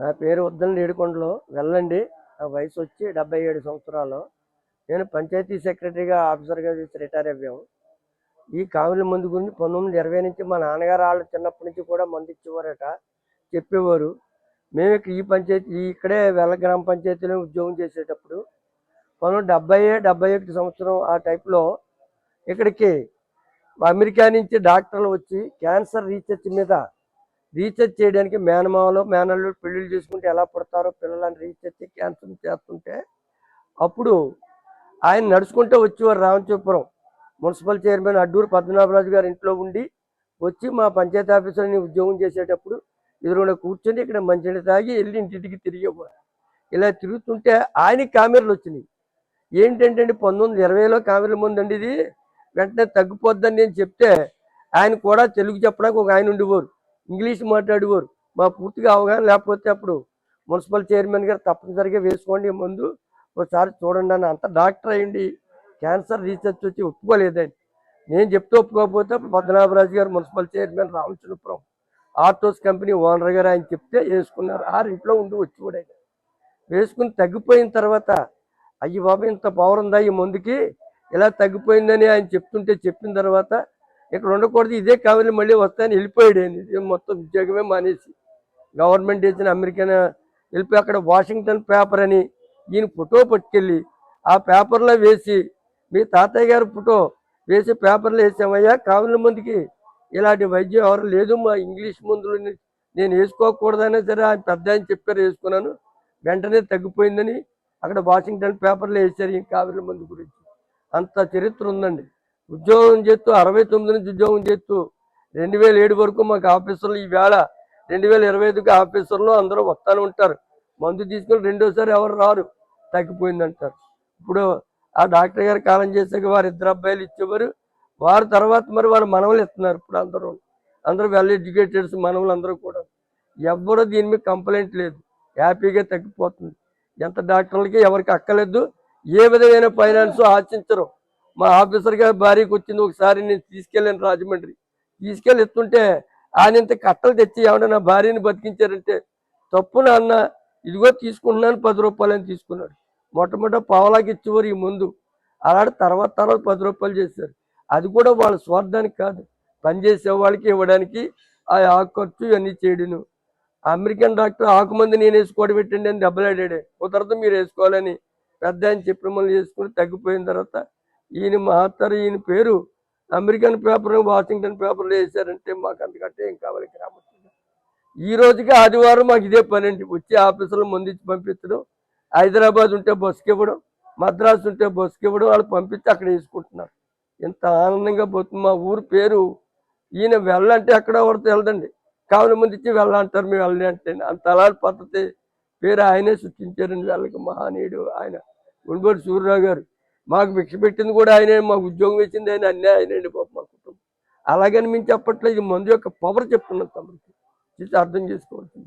నా పేరు ఉద్దం ఏడుకొండలో వెళ్ళండి. నా వయసు వచ్చి డెబ్బై ఏడు సంవత్సరాలు. నేను పంచాయతీ సెక్రటరీగా ఆఫీసర్గా చేసి రిటైర్ అయ్యాము ఈ కావుల మందు గురించి పంతొమ్మిది ఇరవై నుంచి మా నాన్నగారు వాళ్ళు చిన్నప్పటి నుంచి కూడా మందు ఇచ్చేవారట. చెప్పేవారు. మేము ఈ పంచాయతీ ఈ ఇక్కడే వెల్ల గ్రామ పంచాయతీలో ఉద్యోగం చేసేటప్పుడు పంతొమ్మిది వందల డెబ్బై డెబ్బై ఒకటి సంవత్సరం ఆ టైప్లో ఇక్కడికి అమెరికా నుంచి డాక్టర్లు వచ్చి క్యాన్సర్ రీసెర్చ్ మీద రీసెర్చ్ చేయడానికి మేనమావలు మేనల్లు పెళ్ళిళ్ళు చేసుకుంటే ఎలా పుడతారో పిల్లలని రీసెర్చ్ క్యాన్సర్ చేస్తుంటే అప్పుడు ఆయన నడుచుకుంటూ వచ్చేవారు రామచోపురం మున్సిపల్ చైర్మన్ అడ్డూరు పద్మనాభరాజు గారి ఇంట్లో ఉండి వచ్చి మా పంచాయతీ ఆఫీసర్ని ఉద్యోగం చేసేటప్పుడు ఎదురుగా కూర్చొని ఇక్కడ మంచినీళ్ళు తాగి వెళ్ళి ఇంటింటికి తిరిగేవారు. ఇలా తిరుగుతుంటే ఆయనకి కామెరలు వచ్చినాయి. ఏంటంటే అండి పంతొమ్మిది వందల ఇరవైలో కామెరల ముందండి ఇది. వెంటనే తగ్గిపోద్దని నేను చెప్తే ఆయన కూడా తెలుగు చెప్పడానికి ఒక ఆయన ఉండేవారు. ఇంగ్లీష్ మాట్లాడేవారు. మా పూర్తిగా అవగాహన లేకపోతే అప్పుడు మున్సిపల్ చైర్మన్ గారు తప్పనిసరిగా వేసుకోండి ముందు. ఒకసారి చూడండి అని అంత డాక్టర్ అయ్యండి. క్యాన్సర్ రీసెర్చ్ వచ్చి ఒప్పుకోలేదండి. నేను చెప్తే ఒప్పుకోకపోతే అప్పుడు పద్మనాభరాజు గారు municipal chairman Ramachandrapuram Artos company owner గారు ఆయన చెప్తే వేసుకున్నారు. ఆరు ఇంట్లో ఉండి వచ్చి కూడా వేసుకుని తగ్గిపోయిన తర్వాత అయ్యి బాబు ఇంత పవర్ ఉందా ఈ మందుకి? ఇలా తగ్గిపోయిందని ఆయన చెప్తుంటే చెప్పిన తర్వాత ఇక్కడ ఉండకూడదు ఇదే కావాలి మళ్ళీ వస్తాయని వెళ్ళిపోయాడు ఇది మొత్తం ఉద్యోగమే మానేసి. గవర్నమెంట్ ఇచ్చిన అమెరికన్ వెళ్ళిపోయి అక్కడ వాషింగ్టన్ పేపర్ అని ఈయన ఫోటో పట్టుకెళ్ళి ఆ పేపర్లో వేసి మీ తాతయ్య గారి ఫోటో వేసి పేపర్లో వేసామయ్యా కావల మందికి. ఇలాంటి వైద్యం ఎవరు లేదు మా ఇంగ్లీష్ మందులు నేను వేసుకోకూడదనే సరే ఆయన పెద్ద అని చెప్పారు వేసుకున్నాను. వెంటనే తగ్గిపోయిందని అక్కడ వాషింగ్టన్ పేపర్లో వేశారు ఈ కావిరి మందు గురించి. అంత చరిత్ర ఉందండి. ఉద్యోగం చేస్తూ అరవై తొమ్మిది నుంచి ఉద్యోగం చేస్తూ రెండు వేల ఏడు వరకు మాకు ఆఫీసర్లు ఈ వేళ రెండు వేల ఇరవై ఐదుకి ఆఫీసర్లు అందరూ వస్తానే ఉంటారు. మందు తీసుకొని రెండోసారి ఎవరు రారు. తగ్గిపోయింది అంటారు ఇప్పుడు ఆ డాక్టర్ గారు కాలం చేసాక వారు ఇద్దరు అబ్బాయిలు ఇచ్చేవారు. వారి తర్వాత మరి వారు మనవలు ఇస్తున్నారు ఇప్పుడు అందరూ. అందరూ వెల్ ఎడ్యుకేటెడ్స్ మనవలు అందరూ కూడా. ఎవ్వరూ దీని మీద కంప్లైంట్ లేదు. హ్యాపీగా తగ్గిపోతుంది. ఎంత డాక్టర్లకి ఎవరికి అక్కలేదు ఏ విధమైన ఫైనాన్స్ ఆశించరు. మా ఆఫీసర్ గారి భార్యకి వచ్చింది ఒకసారి నేను తీసుకెళ్ళాను రాజమండ్రి. తీసుకెళ్ళి ఎత్తుంటే ఆయన ఇంత కట్టలు తెచ్చి ఏమన్నా నా భార్యని బతికించారంటే తప్పు నాన్న ఇదిగో తీసుకుంటున్నాను పది రూపాయలు అని తీసుకున్నాడు. మొట్టమొదట పావలాకి ఇచ్చేవారు ఈ ముందు. అలాంటి తర్వాత తర్వాత పది రూపాయలు చేశారు. అది కూడా వాళ్ళ స్వార్థానికి కాదు. పనిచేసే వాళ్ళకి ఇవ్వడానికి ఆ ఆకు ఖర్చు ఇవన్నీ చేయడును. అమెరికన్ డాక్టర్ ఆకు మంది నేను వేసుకోవడం పెట్టండి అని దెబ్బలాడాడే. కుదరదు మీరు వేసుకోవాలని పెద్ద ఆయన చెప్పి మళ్ళీ వేసుకుని తగ్గిపోయిన తర్వాత ఈయన మాత్ర ఈయన పేరు అమెరికన్ పేపర్ వాషింగ్టన్ పేపర్లో వేశారంటే మాకు అంతకంటే ఏం కావాలి గ్రామస్తులు? ఈ రోజుకి ఆదివారం మాకు ఇదే పని అండి. వచ్చి ఆఫీసులో ముందుంచి పంపించడం హైదరాబాద్ ఉంటే బస్కి ఇవ్వడం మద్రాసు ఉంటే బస్కి ఇవ్వడం వాళ్ళు పంపించి అక్కడ వేసుకుంటున్నారు. ఇంత ఆనందంగా పోతుంది. మా ఊరు పేరు ఈయన వెళ్ళంటే అక్కడ ఎవరితో వెళ్ళదండి. కావున ముందు ఇచ్చి వెళ్ళంటారు మేము వెళ్ళి అంటే. అంత అలాంటి పద్ధతి పేరు ఆయనే సృష్టించారండి. వాళ్ళకి మహానీయుడు ఆయన. గుండూరు సూర్యరావు గారు. మాకు భిక్ష పెట్టింది కూడా ఆయనే మాకు ఉద్యోగం ఇచ్చింది ఆయన అన్నీ ఆయనండి పాప మా కుటుంబం. అలాగని మేము చెప్పట్లేదు మందు యొక్క పవర్ చెప్తున్నాం తమరికి. అర్థం చేసుకోవచ్చు